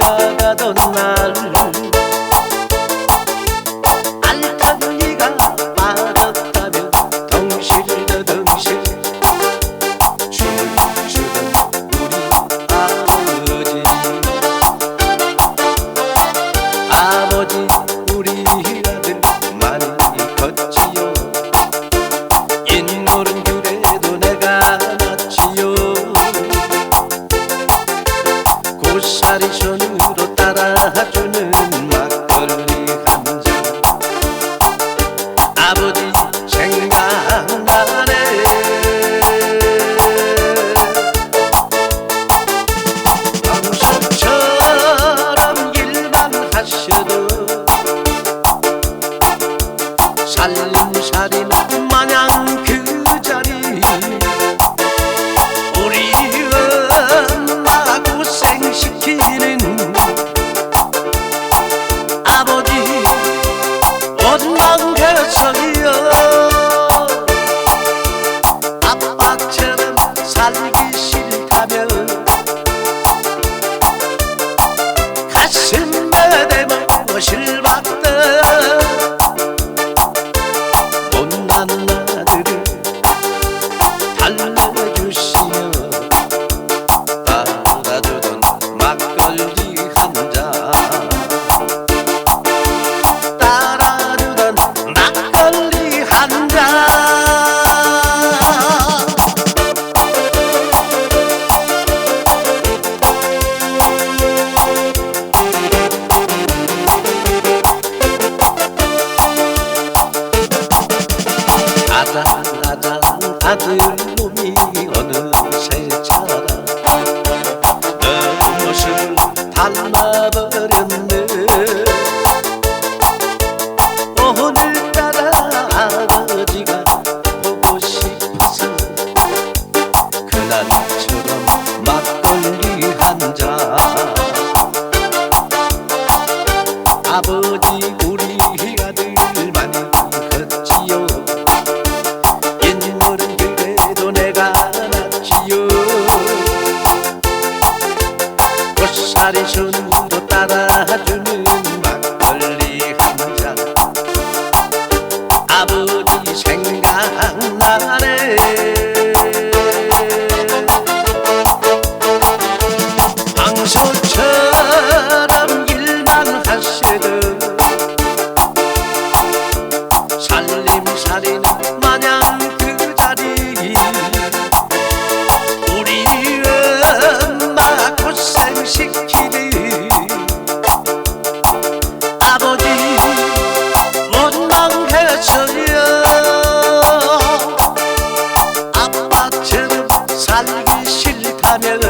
나가던 날 살살이 마냥 그 자리. 우리 엄마 고생시키는 아버지 원망 개성이여 아빠처럼 살기 싫다면 가슴에 대면 것을 나란나란 아들 몸이 어느새 자라 무엇을 닮아버렸네. 오늘따라 아버지가 보고 싶어서 그날처럼 막걸리 한잔. 아버지 সুন্দর Daniel.